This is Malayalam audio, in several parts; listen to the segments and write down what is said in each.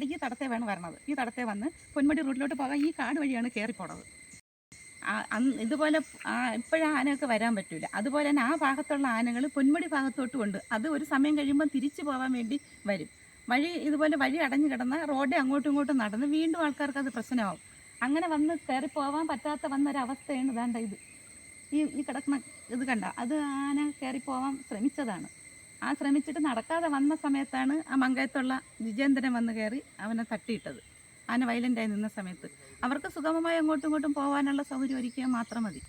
ദാണ്ട് ഈ തടത്തെ വേണം വരണത്. ഈ തടത്തെ വന്ന് പൊന്മടി റൂട്ടിലോട്ട് പോകാൻ ഈ കാട് വഴിയാണ് കയറിപ്പോണത് ഇതുപോലെ ഇപ്പോഴാ ആനയൊക്കെ വരാൻ പറ്റില്ല അതുപോലെ തന്നെ ആ ഭാഗത്തുള്ള ആനകൾ പൊന്മടി ഭാഗത്തോട്ട് കൊണ്ട് അത് ഒരു സമയം കഴിയുമ്പോൾ തിരിച്ചു പോകാൻ വേണ്ടി വരും. വഴി ഇതുപോലെ വഴി അടഞ്ഞു കിടന്ന റോഡ് അങ്ങോട്ടും ഇങ്ങോട്ടും നടന്ന് വീണ്ടും ആൾക്കാർക്ക് അത് പ്രശ്നമാവും. അങ്ങനെ വന്ന് കയറി പോകാൻ പറ്റാത്ത വന്നൊരവസ്ഥയാണ് ഇതാണ്ട ഇത്. ഈ ഈ കിടക്കുന്ന ഇത് കണ്ട അത് ആന കയറി പോകാൻ ശ്രമിച്ചതാണ്. ആ ശ്രമിച്ചിട്ട് നടക്കാതെ വന്ന സമയത്താണ് ആ മങ്കയത്തുള്ള ജിജേന്ദ്രൻ വന്ന് കയറി അവനെ തട്ടിയിട്ടത്. ആന വയലന്റായി നിന്ന സമയത്ത്. അവർക്ക് സുഗമമായി അങ്ങോട്ടും ഇങ്ങോട്ടും പോകാനുള്ള സൗകര്യം ഒരുക്കിയാൽ മാത്രം മതി.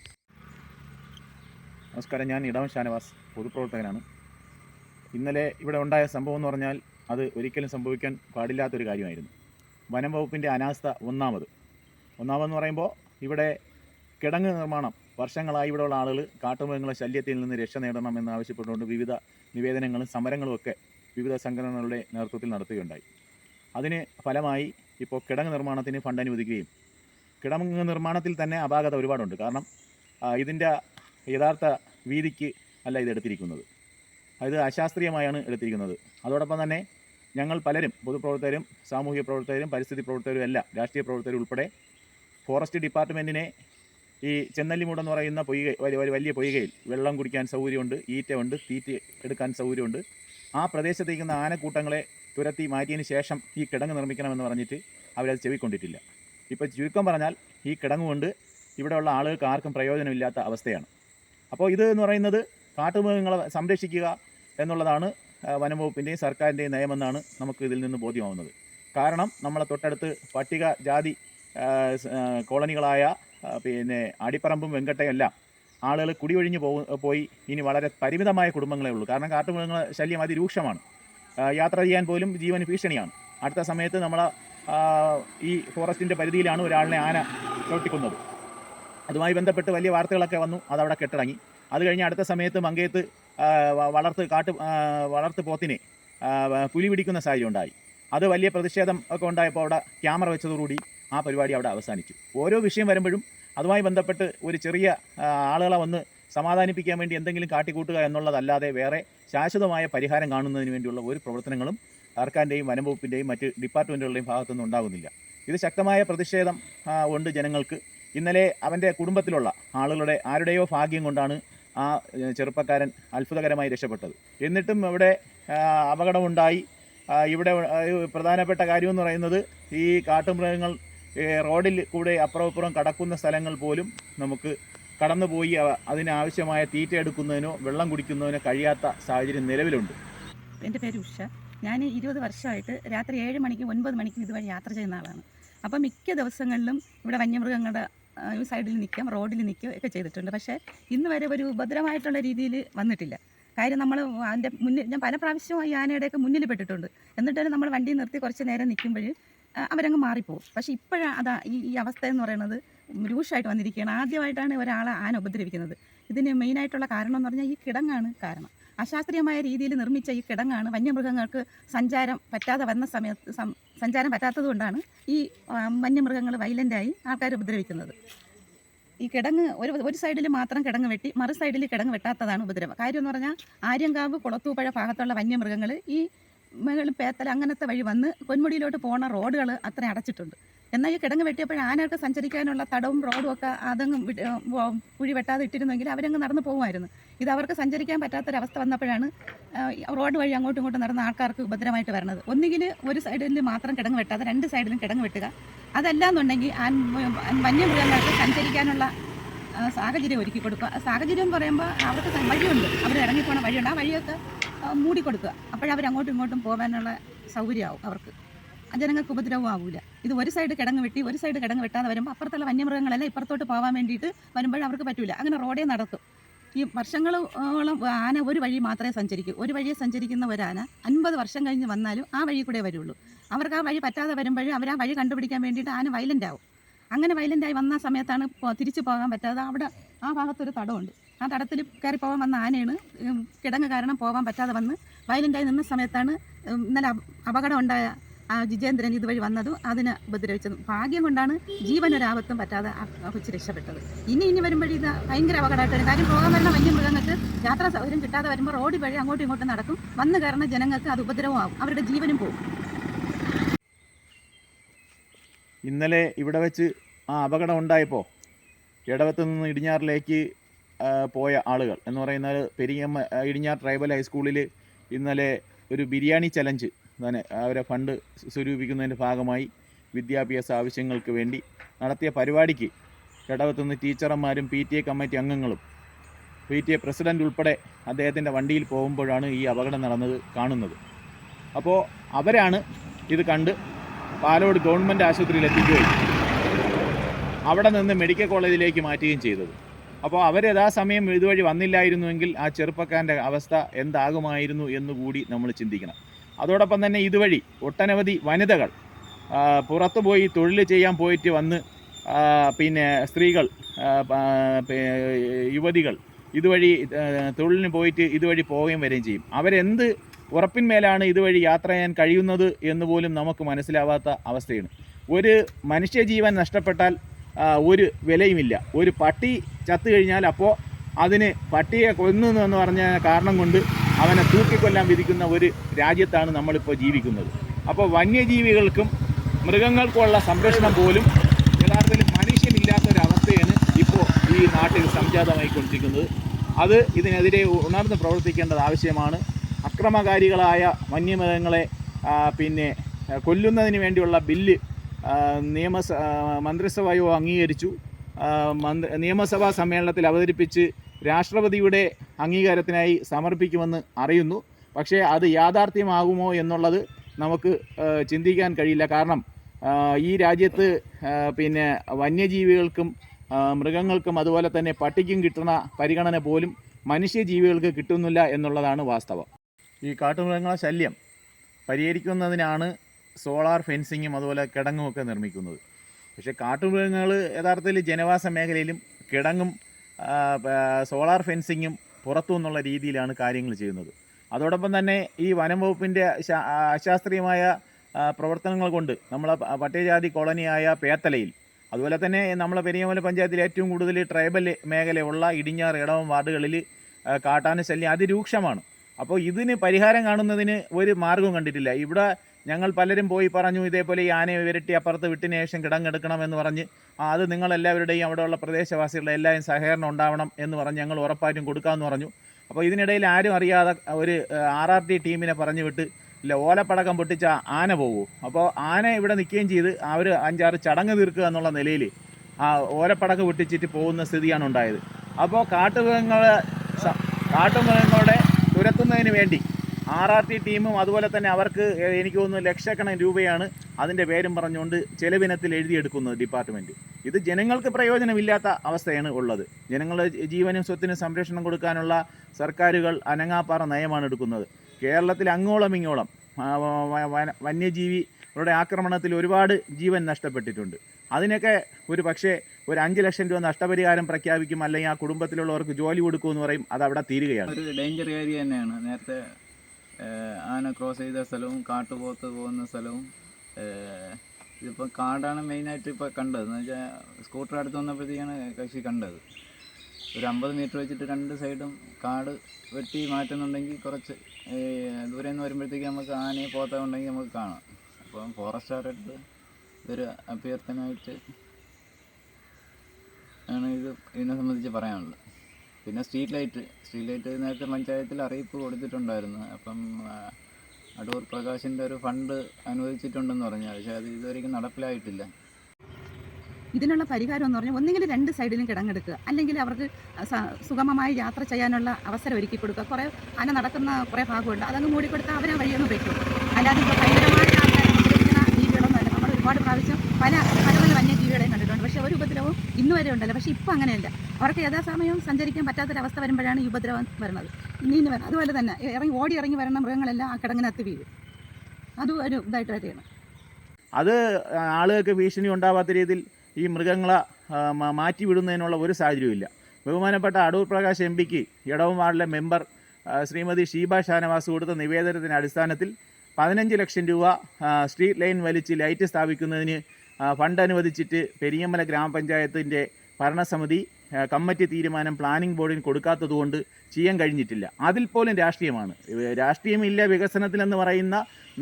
നമസ്കാരം. ഞാൻ ഇടവൻ ഷാനവാസ് പൊതുപ്രവർത്തകനാണ്. ഇന്നലെ ഇവിടെ ഉണ്ടായ സംഭവം എന്ന് പറഞ്ഞാൽ അത് ഒരിക്കലും സംഭവിക്കാൻ പാടില്ലാത്തൊരു കാര്യമായിരുന്നു. വനം വകുപ്പിന്റെ അനാസ്ഥ ഒന്നാമത്. ഒന്നാമതെന്ന് പറയുമ്പോൾ ഇവിടെ കിടങ്ങ് നിർമ്മാണം. വർഷങ്ങളായി ഇവിടെയുള്ള ആളുകൾ കാട്ടുമൃഗങ്ങളെ ശല്യത്തിൽ നിന്ന് രക്ഷ നേടണം എന്നാവശ്യപ്പെട്ടുകൊണ്ട് വിവിധ നിവേദനങ്ങളും സമരങ്ങളും ഒക്കെ വിവിധ സംഘടനകളുടെ നേതൃത്വത്തിൽ നടത്തുകയുണ്ടായി. അതിന് ഫലമായി ഇപ്പോൾ കിടങ്ങ് നിർമ്മാണത്തിന് ഫണ്ട് അനുവദിക്കുകയും കിടങ്ങ് നിർമ്മാണത്തിൽ തന്നെ അപാകത ഒരുപാടുണ്ട്. കാരണം ഇതിന്റെ യഥാർത്ഥ വീതിക്ക് അല്ല ഇത് എടുത്തിരിക്കുന്നത്. ഇത് അശാസ്ത്രീയമായാണ് എടുത്തിരിക്കുന്നത്. അതോടൊപ്പം തന്നെ ഞങ്ങൾ പലരും പൊതുപ്രവർത്തകരും സാമൂഹിക പ്രവർത്തകരും പരിസ്ഥിതി പ്രവർത്തകരും എല്ലാം രാഷ്ട്രീയ പ്രവർത്തകരും ഉൾപ്പെടെ ഫോറസ്റ്റ് ഡിപ്പാർട്ട്മെന്റിനെ ഈ ചെന്നല്ലിമൂടെന്ന് പറയുന്ന പൊയ്ക വലിയ പൊയ്കയിൽ വെള്ളം കുടിക്കാൻ സൗകര്യമുണ്ട് ഈറ്റയുണ്ട് തീറ്റ എടുക്കാൻ സൗകര്യമുണ്ട്. ആ പ്രദേശത്തേക്കുന്ന ആനക്കൂട്ടങ്ങളെ തുരത്തി മാറ്റിയതിന് ശേഷം ഈ കിടങ്ങ് നിർമ്മിക്കണമെന്ന് പറഞ്ഞിട്ട് അവരത് ചെവിക്കൊണ്ടിട്ടില്ല. ഇപ്പോൾ ചുരുക്കം പറഞ്ഞാൽ ഈ കിടങ്ങ് കൊണ്ട് ഇവിടെയുള്ള ആളുകൾക്ക് ആർക്കും പ്രയോജനമില്ലാത്ത അവസ്ഥയാണ്. അപ്പോൾ ഇത് എന്ന് പറയുന്നത് കാട്ടുമൃഗങ്ങളെ സംരക്ഷിക്കുക എന്നുള്ളതാണ് വനംവകുപ്പിന്റെയും സർക്കാരിന്റെയും നയമെന്നാണ് നമുക്ക് ഇതിൽ നിന്ന് ബോധ്യമാവുന്നത്. കാരണം നമ്മളെ തൊട്ടടുത്ത് പട്ടിക ജാതി കോളനികളായ പിന്നെ അടിപ്പറമ്പും വെങ്കട്ടയും എല്ലാം ആളുകൾ കുടിയൊഴിഞ്ഞ് പോയി. ഇനി വളരെ പരിമിതമായ കുടുംബങ്ങളേ ഉള്ളൂ. കാരണം കാട്ടുമൃഗങ്ങൾ ശല്യം അതിരൂക്ഷമാണ്. യാത്ര ചെയ്യാൻ പോലും ജീവന് ഭീഷണിയാണ്. അടുത്ത സമയത്ത് നമ്മൾ ഈ ഫോറസ്റ്റിന്റെ പരിധിയിലാണ് ഒരാളിനെ ആന ചവിട്ടിക്കുന്നത്. അതുമായി ബന്ധപ്പെട്ട് വലിയ വാർത്തകളൊക്കെ വന്നു. അതവിടെ കെട്ടിറങ്ങി. അത് കഴിഞ്ഞ് അടുത്ത സമയത്ത് മങ്കയത്ത് വളർത്ത് കാട്ട് വളർത്ത് പോത്തിനെ പുലി പിടിക്കുന്ന സാഹചര്യം ഉണ്ടായി. അത് വലിയ പ്രതിഷേധം ഒക്കെ ഉണ്ടായപ്പോൾ അവിടെ ക്യാമറ വെച്ചതോടുകൂടി ആ പരിപാടി അവിടെ അവസാനിച്ചു. ഓരോ വിഷയം വരുമ്പോഴും അതുമായി ബന്ധപ്പെട്ട് ഒരു ചെറിയ ആളുകളെ വന്ന് സമാധാനിപ്പിക്കാൻ വേണ്ടി എന്തെങ്കിലും കാട്ടിക്കൂട്ടുക എന്നുള്ളതല്ലാതെ വേറെ ശാശ്വതമായ പരിഹാരം കാണുന്നതിന് വേണ്ടിയുള്ള ഒരു പ്രവർത്തനങ്ങളും സർക്കാരിന്റെയും വനംവകുപ്പിന്റെയും മറ്റ് ഡിപ്പാർട്ട്മെന്റുകളുടെയും ഭാഗത്തുനിന്ന് ഉണ്ടാകുന്നില്ല. ഇത് ശക്തമായ പ്രതിഷേധം ഉണ്ട് ജനങ്ങൾക്ക്. ഇന്നലെ അവന്റെ കുടുംബത്തിലുള്ള ആളുകളുടെ ആരുടെയോ ഭാഗ്യം കൊണ്ടാണ് ആ ചെറുപ്പക്കാരൻ അത്ഭുതകരമായി രക്ഷപ്പെട്ടത്. എന്നിട്ടും ഇവിടെ അപകടമുണ്ടായി. ഇവിടെ പ്രധാനപ്പെട്ട കാര്യമെന്ന് പറയുന്നത് ഈ കാട്ടുമൃഗങ്ങൾ റോഡിൽ കൂടെ അപ്പുറം കടക്കുന്ന സ്ഥലങ്ങൾ പോലും നമുക്ക് കടന്നുപോയി അതിനാവശ്യമായ തീറ്റ എടുക്കുന്നതിനോ വെള്ളം കുടിക്കുന്നതിനോ കഴിയാത്ത സാഹചര്യം നിലവിലുണ്ട്. എന്റെ പേര് ഉഷ. ഞാൻ ഇരുപത് വർഷമായിട്ട് രാത്രി ഏഴ് മണിക്ക് ഒൻപത് മണിക്കും ഇതുവഴി യാത്ര ചെയ്യുന്ന ആളാണ്. അപ്പോൾ മിക്ക ദിവസങ്ങളിലും ഇവിടെ വന്യമൃഗങ്ങളുടെ സൈഡിൽ നിൽക്കാം റോഡിൽ നിൽക്കുകയും ഒക്കെ ചെയ്തിട്ടുണ്ട്. പക്ഷേ ഇന്ന് വരെ ഒരു ഭദ്രമായിട്ടുള്ള രീതിയിൽ വന്നിട്ടില്ല. കാര്യം നമ്മൾ അതിന്റെ മുന്നിൽ ഞാൻ പല പ്രാവശ്യവും ഈ ആനയുടെയൊക്കെ മുന്നിൽ പെട്ടിട്ടുണ്ട്. എന്നിട്ട് നമ്മൾ വണ്ടി നിർത്തി കുറച്ച് നേരം നിൽക്കുമ്പോൾ അവരങ്ങ് മാറിപ്പോകും പക്ഷേ ഇപ്പോഴാണ് അതാ ഈ ഈ അവസ്ഥ എന്ന് പറയുന്നത് രൂക്ഷമായിട്ട് വന്നിരിക്കുകയാണ്. ആദ്യമായിട്ടാണ് ഒരാളെ ആന ഉപദ്രവിക്കുന്നത്. ഇതിന് മെയിനായിട്ടുള്ള കാരണം എന്ന് പറഞ്ഞാൽ ഈ കിടങ്ങാണ് കാരണം. അശാസ്ത്രീയമായ രീതിയിൽ നിർമ്മിച്ച ഈ കിടങ്ങാണ് വന്യമൃഗങ്ങൾക്ക് സഞ്ചാരം പറ്റാതെ വന്ന സമയത്ത് സഞ്ചാരം പറ്റാത്തതുകൊണ്ടാണ് ഈ വന്യമൃഗങ്ങൾ വൈലന്റായി ആൾക്കാർ ഉപദ്രവിക്കുന്നത്. ഈ കിടങ്ങ് ഒരു ഒരു സൈഡിൽ മാത്രം കിടങ്ങ് വെട്ടി മറു സൈഡിൽ കിടങ്ങ് വെട്ടാത്തതാണ് ഉപദ്രവം. കാര്യം എന്ന് പറഞ്ഞാൽ ആര്യങ്കാവ് കുളത്തൂപ്പഴ ഭാഗത്തുള്ള വന്യമൃഗങ്ങൾ ഈ മേളിൽ പേത്തല അങ്ങനത്തെ വഴി വന്ന് പൊന്മുടിയിലോട്ട് പോണ റോഡുകൾ അത്ര അടച്ചിട്ടുണ്ട്. എന്നാൽ ഈ കിടങ്ങ് വെട്ടിയപ്പോൾ ആനകൾക്ക് സഞ്ചരിക്കാനുള്ള തടവും റോഡും ഒക്കെ അതങ്ങ് കുഴി വെട്ടാതെ ഇട്ടിരുന്നെങ്കിൽ അവരങ്ങ് നടന്നു പോകുമായിരുന്നു. ഇത് അവർക്ക് സഞ്ചരിക്കാൻ പറ്റാത്തൊരവസ്ഥ വന്നപ്പോഴാണ് റോഡ് വഴി അങ്ങോട്ടും ഇങ്ങോട്ടും നടന്ന ആൾക്കാർക്ക് ഉപദ്രവമായിട്ട് വരുന്നത് ഒന്നുകിൽ ഒരു സൈഡിൽ മാത്രം കിടങ്ങ് വെട്ടാതെ രണ്ട് സൈഡിലും കിടങ്ങ് വെട്ടുക. അതല്ല എന്നുണ്ടെങ്കിൽ ആൻ വന്യമൃഗങ്ങൾക്ക് സഞ്ചരിക്കാനുള്ള സാഹചര്യം ഒരുക്കി കൊടുക്കുക. സാഹചര്യം എന്ന് പറയുമ്പോൾ അവർക്ക് വഴിയുണ്ട്. അവർ ഇറങ്ങിപ്പോണ വഴിയുണ്ട്. ആ വഴിയൊക്കെ മൂടിക്കൊടുക്കുക. അപ്പോഴവർ അങ്ങോട്ടും ഇങ്ങോട്ടും പോകാനുള്ള സൗകര്യമാവും അവർക്ക്. ജനങ്ങൾക്ക് ഉപദ്രവം ആവില്ല ഇത് ഒരു സൈഡ് കിടങ്ങ് വെട്ടി ഒരു സൈഡ് കിടങ്ങ് വെട്ടാതെ വരുമ്പോൾ അപ്പുറത്തുള്ള വന്യമൃഗങ്ങളെല്ലാം ഇപ്പുറത്തോട്ട് പോകാൻ വേണ്ടിയിട്ട് വരുമ്പോൾ അവർക്ക് പറ്റില്ല അങ്ങനെ റോഡേ നടത്തും ഈ വർഷങ്ങളോളം ആന ഒരു വഴി മാത്രമേ സഞ്ചരിക്കൂ. ഒരു വഴിയെ സഞ്ചരിക്കുന്ന ഒരു ആന അൻപത് വർഷം കഴിഞ്ഞ് വന്നാലും ആ വഴി കൂടെ വരുള്ളൂ. അവർക്ക് ആ വഴി പറ്റാതെ വരുമ്പോഴും അവർ ആ വഴി കണ്ടുപിടിക്കാൻ വേണ്ടിയിട്ട് ആന വയലന്റ് ആവും. അങ്ങനെ വയലന്റായി വന്ന സമയത്താണ് തിരിച്ചു പോകാൻ പറ്റാതെ അവിടെ ആ ഭാഗത്തൊരു തടമുണ്ട് ആ തടത്തിൽ കയറി പോകാൻ വന്ന ആനയാണ് കിടങ്ങ് കാരണം പോകാൻ പറ്റാതെ വന്ന് വയലന്റായി നിന്ന സമയത്താണ് ഇന്നലെ അപ- അപകടം ഉണ്ടായ ആ ജിജേന്ദ്രൻ ഇതുവഴി വന്നതും. അതിനെ ഉപദ്രവിച്ചതും. ഭാഗ്യം കൊണ്ടാണ് ജീവനൊരാപത്തും പറ്റാതെ കൊച്ചു രക്ഷപ്പെട്ടത്. ഇനി ഇനി വരുമ്പോഴേ ഇത് ഭയങ്കര അപകടമായിട്ട് കാര്യം പോകാൻ വരുന്ന വന്യമൃഗങ്ങൾക്ക് യാത്രാ സൗകര്യം കിട്ടാതെ വരുമ്പോൾ റോഡ് വഴി അങ്ങോട്ടും ഇങ്ങോട്ടും നടക്കും. വന്ന് കയറുന്ന ജനങ്ങൾക്ക് അത് ഉപദ്രവമാകും അവരുടെ ജീവനും പോകും ഇന്നലെ ഇവിടെ വെച്ച് ആ അപകടം ഉണ്ടായപ്പോൾ ഇടവത്ത് നിന്ന് ഇടിഞ്ഞാറിലേക്ക് പോയ ആളുകൾ. എന്ന് പറയുന്നത് പെരിയമ്മ ഇടിഞ്ഞാർ ട്രൈബൽ ഹൈസ്കൂളിൽ ഇന്നലെ ഒരു ബിരിയാണി ചലഞ്ച് തന്നെ അവരെ ഫണ്ട് സ്വരൂപിക്കുന്നതിന്റെ ഭാഗമായി വിദ്യാഭ്യാസ ആവശ്യങ്ങൾക്ക് വേണ്ടി നടത്തിയ പരിപാടിക്ക് ഇടവത്തുനിന്ന് ടീച്ചർമാരും പി ടി എ കമ്മിറ്റി അംഗങ്ങളും പി ടി എ പ്രസിഡന്റ് ഉൾപ്പെടെ അദ്ദേഹത്തിന്റെ വണ്ടിയിൽ പോകുമ്പോഴാണ് ഈ അപകടം നടന്നത് കാണുന്നത്. അപ്പോൾ അവരാണ് ഇത് കണ്ട് പാലോട് ഗവൺമെന്റ് ആശുപത്രിയിൽ എത്തിക്കുകയും അവിടെ നിന്ന് മെഡിക്കൽ കോളേജിലേക്ക് മാറ്റുകയും ചെയ്തത്. അപ്പോൾ അവർ യഥാസമയം ഇതുവഴി വന്നില്ലായിരുന്നുവെങ്കിൽ ആ ചെറുപ്പക്കാരന്റെ അവസ്ഥ എന്താകുമായിരുന്നു എന്നുകൂടി നമ്മൾ ചിന്തിക്കണം. അതോടൊപ്പം തന്നെ ഇതുവഴി ഒട്ടനവധി വനിതകൾ പുറത്തു പോയി തൊഴിൽ ചെയ്യാൻ പോയിട്ട് വന്ന് പിന്നെ സ്ത്രീകൾ യുവതികൾ ഇതുവഴി തൊഴിലിന് പോയിട്ട് ഇതുവഴി പോവുകയും വരികയും ചെയ്യും. അവരെന്ത് ഉറപ്പിന്മേലാണ് ഇതുവഴി യാത്ര ചെയ്യാൻ കഴിയുന്നത് എന്ന് പോലും നമുക്ക് മനസ്സിലാവാത്ത അവസ്ഥയാണ്. ഒരു മനുഷ്യജീവൻ നഷ്ടപ്പെട്ടാൽ ഒരു വിലയുമില്ല. ഒരു പട്ടി ചത്തു കഴിഞ്ഞാൽ അപ്പോൾ അതിന് പട്ടിയെ കൊന്നു എന്ന് പറഞ്ഞ കാരണം കൊണ്ട് അവനെ തൂക്കിക്കൊല്ലാൻ വിധിക്കുന്ന ഒരു രാജ്യത്താണ് നമ്മളിപ്പോൾ ജീവിക്കുന്നത്. അപ്പോൾ വന്യജീവികൾക്കും മൃഗങ്ങൾക്കുമുള്ള സംരക്ഷണം പോലും യഥാർത്ഥത്തിൽ മനുഷ്യനില്ലാത്തൊരവസ്ഥയാണ് ഇപ്പോൾ ഈ നാട്ടിൽ സംജാതമായിക്കൊണ്ടിരിക്കുന്നത്. അത് ഇതിനെതിരെ ഉണർന്ന് പ്രവർത്തിക്കേണ്ടത് ആവശ്യമാണ്. അക്രമകാരികളായ വന്യമൃഗങ്ങളെ പിന്നെ കൊല്ലുന്നതിന് വേണ്ടിയുള്ള ബില്ല് നിയമസ മന്ത്രിസഭയോ അംഗീകരിച്ചു. നിയമസഭാ സമ്മേളനത്തിൽ അവതരിപ്പിച്ച് രാഷ്ട്രപതിയുടെ അംഗീകാരത്തിനായി സമർപ്പിക്കുമെന്ന് അറിയുന്നു. പക്ഷേ അത് യാഥാർത്ഥ്യമാകുമോ എന്നുള്ളത് നമുക്ക് ചിന്തിക്കാൻ കഴിയില്ല. കാരണം ഈ രാജ്യത്ത് പിന്നെ വന്യജീവികൾക്കും മൃഗങ്ങൾക്കും അതുപോലെ തന്നെ പട്ടിക്കും കിട്ടുന്ന പരിഗണന പോലും മനുഷ്യജീവികൾക്ക് കിട്ടുന്നില്ല എന്നുള്ളതാണ് വാസ്തവം. ഈ കാട്ടുമൃഗങ്ങളെ ശല്യം പരിഹരിക്കുന്നതിനാണ് സോളാർ ഫെൻസിങ്ങും അതുപോലെ കിടങ്ങുമൊക്കെ നിർമ്മിക്കുന്നത്. പക്ഷേ കാട്ടുമൃഗങ്ങൾ യഥാർത്ഥത്തിൽ ജനവാസ മേഖലയിലും കിടങ്ങും സോളാർ ഫെൻസിങ്ങും പുറത്തു നിന്നുള്ള രീതിയിലാണ് കാര്യങ്ങൾ ചെയ്യുന്നത്. അതോടൊപ്പം തന്നെ ഈ വനം വകുപ്പിന്റെ അശാസ്ത്രീയമായ പ്രവർത്തനങ്ങൾ കൊണ്ട് നമ്മളെ പട്ടികജാതി കോളനിയായ പേത്തലയിൽ അതുപോലെ തന്നെ നമ്മളെ പെരിയമല പഞ്ചായത്തിൽ ഏറ്റവും കൂടുതൽ ട്രൈബൽ മേഖലയുള്ള ഇടിഞ്ഞാർ ഇടവം വാർഡുകളിൽ കാട്ടാന ശല്യം അതിരൂക്ഷമാണ്. അപ്പോൾ ഇതിന് പരിഹാരം കാണുന്നതിന് ഒരു മാർഗവും കണ്ടിട്ടില്ല. ഇവിടെ ഞങ്ങൾ പലരും പോയി പറഞ്ഞു ഇതേപോലെ ഈ ആനയെ വിരട്ടി അപ്പുറത്ത് വിട്ടിന് ശേഷം കിടങ്ങെടുക്കണമെന്ന് പറഞ്ഞ് അത് നിങ്ങളെല്ലാവരുടെയും അവിടെയുള്ള പ്രദേശവാസികളുടെ എല്ലാവരും സഹകരണം ഉണ്ടാവണം എന്ന് പറഞ്ഞ് ഞങ്ങൾ ഉറപ്പായിട്ടും കൊടുക്കാമെന്ന് പറഞ്ഞു. അപ്പോൾ ഇതിനിടയിൽ ആരും അറിയാതെ ഒരു ആർ ആർ ടി ടീമിനെ പറഞ്ഞു വിട്ട് ഇല്ല ഓലപ്പടക്കം പൊട്ടിച്ച ആന പോകൂ. അപ്പോൾ ആന ഇവിടെ നിൽക്കുകയും ചെയ്ത് അവർ അഞ്ചാറ് ചടങ്ങ് തീർക്കുക എന്നുള്ള നിലയിൽ ആ ഓലപ്പടക്കം പൊട്ടിച്ചിട്ട് പോകുന്ന സ്ഥിതിയാണ് ഉണ്ടായത്. അപ്പോൾ കാട്ടുമൃഗങ്ങളെ കാട്ടുമൃഗങ്ങളുടെ തുരത്തുന്നതിന് വേണ്ടി ആർ ആർ ടി ടീമും അതുപോലെ തന്നെ അവർക്ക് എനിക്ക് തോന്നുന്നു ലക്ഷക്കണക്കിന് രൂപയാണ് അതിന്റെ പേരും പറഞ്ഞുകൊണ്ട് ചെലവിനത്തിൽ എഴുതിയെടുക്കുന്നത് ഡിപ്പാർട്ട്മെന്റ്. ഇത് ജനങ്ങൾക്ക് പ്രയോജനമില്ലാത്ത അവസ്ഥയാണ് ഉള്ളത്. ജനങ്ങളുടെ ജീവനും സ്വത്തിനും സംരക്ഷണം കൊടുക്കാനുള്ള സർക്കാരുകൾ അനങ്ങാപ്പാറ നയമാണ് എടുക്കുന്നത്. കേരളത്തിൽ അങ്ങോളം ഇങ്ങോളം വന്യജീവികളുടെ ആക്രമണത്തിൽ ഒരുപാട് ജീവൻ നഷ്ടപ്പെട്ടിട്ടുണ്ട്. അതിനൊക്കെ ഒരു പക്ഷേ ഒരു അഞ്ച് ലക്ഷം രൂപ നഷ്ടപരിഹാരം പ്രഖ്യാപിക്കും അല്ലെങ്കിൽ ആ കുടുംബത്തിലുള്ളവർക്ക് ജോലി കൊടുക്കുമെന്ന് പറയും അത് അവിടെ തീരുകയാണ്. ഒരു ഡേഞ്ചർ ഏരിയ തന്നെയാണ്. നേരത്തെ ആന ക്രോസ് ചെയ്ത സ്ഥലവും കാട്ടുപോത്ത് പോകുന്ന സ്ഥലവും ഇതിപ്പോൾ കാടാണ് മെയിനായിട്ട് ഇപ്പോൾ കണ്ടത്. എന്ന് വെച്ചാൽ സ്കൂട്ടർ അടുത്ത് വന്നപ്പോഴത്തേക്കാണ് കക്ഷി കണ്ടത്. ഒരു അമ്പത് മീറ്റർ വെച്ചിട്ട് രണ്ട് സൈഡും കാട് വെട്ടി മാറ്റുന്നുണ്ടെങ്കിൽ കുറച്ച് ദൂരെ നിന്ന് വരുമ്പോഴത്തേക്ക് നമുക്ക് ആനയെ പോത്ത ഉണ്ടെങ്കിൽ നമുക്ക് കാണാം. അപ്പം ഫോറസ്റ്റുകാരുടെ അടുത്ത് ഇതൊരു അഭ്യർത്ഥനമായിട്ട് ആണ് ഇത് ഇതിനെ സംബന്ധിച്ച് പറയാനുള്ളത്. പിന്നെ സ്ട്രീറ്റ് ലൈറ്റ് സ്ട്രീറ്റ് ലൈറ്റ് നേരത്തെ പഞ്ചായത്തിൽ അറിയിപ്പ് കൊടുത്തിട്ടുണ്ടായിരുന്നു. അപ്പം അടൂർ പ്രകാശിന്റെ ഒരു ഫണ്ട് അനുവദിച്ചിട്ടുണ്ടെന്ന് പറഞ്ഞു. പക്ഷേ അത് ഇതുവരെയും നടപ്പിലായിട്ടില്ല. ഇതിനുള്ള പരിഹാരം എന്ന് പറഞ്ഞാൽ ഒന്നുകിൽ രണ്ട് സൈഡിലും കിടങ്ങെടുക്കുക. അല്ലെങ്കിൽ അവർക്ക് സുഗമമായി യാത്ര ചെയ്യാനുള്ള അവസരം ഒരുക്കി കൊടുക്കുക. കുറേ അന നടക്കുന്ന കുറേ ഭാഗമുണ്ട്. അതങ്ങ് മൂടിക്കൊടുത്താൽ അവരാ വഴിയൊന്നും പറ്റും അല്ലാതെ ഇപ്പോൾ ഭയങ്കരമായ ഈ ഉപദ്രവിക്കുന്ന ജീവികളൊന്നും അല്ല നമ്മൾ ഒരുപാട് പ്രാവശ്യം പല പല പല വന്യജീവികളെയും കണ്ടിട്ടുണ്ട് പക്ഷേ ഒരു ഉപദ്രവവും ഇന്ന് വരെ ഉണ്ടല്ലോ. പക്ഷേ ഇപ്പോൾ അങ്ങനെയല്ല. അവർക്ക് യഥാസമയം സഞ്ചരിക്കാൻ പറ്റാത്തൊരവസ്ഥ വരുമ്പോഴാണ് ഈ ഉപദ്രവം വരുന്നത്. ഇനി ഇനി വരണം അതുപോലെ തന്നെ ഇറങ്ങി ഓടി ഇറങ്ങി വരണ മൃഗങ്ങളെല്ലാം ആ കിടങ്ങിനകത്ത് വീഴും. അതും ഒരു ഇതായിട്ട് വരികയാണ്. അത് ആളുകൾക്ക് ഭീഷണി ഉണ്ടാവാത്ത രീതിയിൽ ഈ മൃഗങ്ങളെ മാറ്റി വിടുന്നതിനുള്ള ഒരു സാഹചര്യവുമില്ല ബഹുമാനപ്പെട്ട അടൂർ പ്രകാശ് എം പിക്ക് ഇടവം വാർഡിലെ മെമ്പർ ശ്രീമതി ഷീബ ഷാനവാസ് കൊടുത്ത നിവേദനത്തിന്റെ അടിസ്ഥാനത്തിൽ പതിനഞ്ച് ലക്ഷം രൂപ സ്ട്രീറ്റ് ലൈൻ വലിച്ച് ലൈറ്റ് സ്ഥാപിക്കുന്നതിന് ഫണ്ട് അനുവദിച്ചിട്ട് പെരിയമ്മല ഗ്രാമപഞ്ചായത്തിന്റെ ഭരണസമിതി കമ്മിറ്റി തീരുമാനം പ്ലാനിംഗ് ബോർഡിന് കൊടുക്കാത്തതുകൊണ്ട് ചെയ്യാൻ കഴിഞ്ഞിട്ടില്ല. അതിൽ പോലും രാഷ്ട്രീയമാണ്. രാഷ്ട്രീയമില്ല വികസനത്തിലെന്ന് പറയുന്ന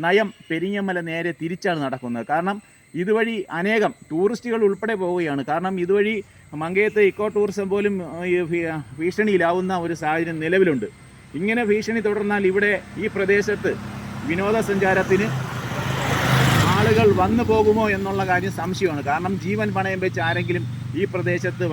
നയം പെരിഞ്ഞമ്മല നേരെ തിരിച്ചാണ് നടക്കുന്നത്. കാരണം ഇതുവഴി അനേകം ടൂറിസ്റ്റുകൾ ഉൾപ്പെടെ പോവുകയാണ്. കാരണം ഇതുവഴി മങ്കയത്ത് ഇക്കോ ടൂറിസം പോലും ഭീഷണിയിലാവുന്ന ഒരു സാഹചര്യം നിലവിലുണ്ട്. ഇങ്ങനെ ഭീഷണി തുടർന്നാൽ ഇവിടെ ഈ പ്രദേശത്ത് വിനോദസഞ്ചാരത്തിന് ആളുകൾ വന്നു പോകുമോ എന്നുള്ള കാര്യം സംശയമാണ്. കാരണം ജീവൻ പണയം വെച്ച് ആരെങ്കിലും ഈ പ്രദേശത്ത്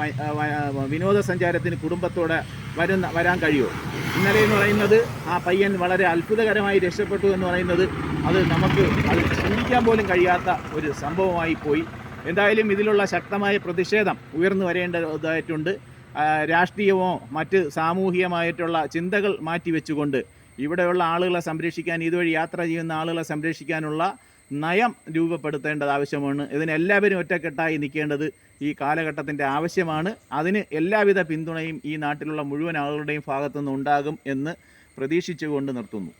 വിനോദസഞ്ചാരത്തിന് കുടുംബത്തോടെ വരുന്ന വരാൻ കഴിയുമോ? ഇന്നലെ എന്ന് പറയുന്നത് ആ പയ്യൻ വളരെ അത്ഭുതകരമായി രക്ഷപ്പെട്ടു എന്ന് പറയുന്നത് അത് നമുക്ക് അത് ചിന്തിക്കാൻ പോലും കഴിയാത്ത ഒരു സംഭവമായി പോയി. എന്തായാലും ഇതിലുള്ള ശക്തമായ പ്രതിഷേധം ഉയർന്നു വരേണ്ടതായിട്ടുണ്ട്. രാഷ്ട്രീയമോ മറ്റ് സാമൂഹികമായിട്ടുള്ള ചിന്തകൾ മാറ്റിവെച്ചുകൊണ്ട് ഇവിടെയുള്ള ആളുകളെ സംരക്ഷിക്കാൻ ഇതുവഴി യാത്ര ചെയ്യുന്ന ആളുകളെ സംരക്ഷിക്കാനുള്ള നയം രൂപപ്പെടുത്തേണ്ടത് ആവശ്യമാണ്. ഇതിന് എല്ലാവരും ഒറ്റക്കെട്ടായി നിൽക്കേണ്ടത് ഈ കാലഘട്ടത്തിന്റെ ആവശ്യമാണ്. അതിന് എല്ലാവിധ പിന്തുണയും ഈ നാട്ടിലുള്ള മുഴുവൻ ആളുകളുടെയും ഭാഗത്തുനിന്ന് ഉണ്ടാകും എന്ന് പ്രതീക്ഷിച്ചുകൊണ്ട് നിർത്തുന്നു.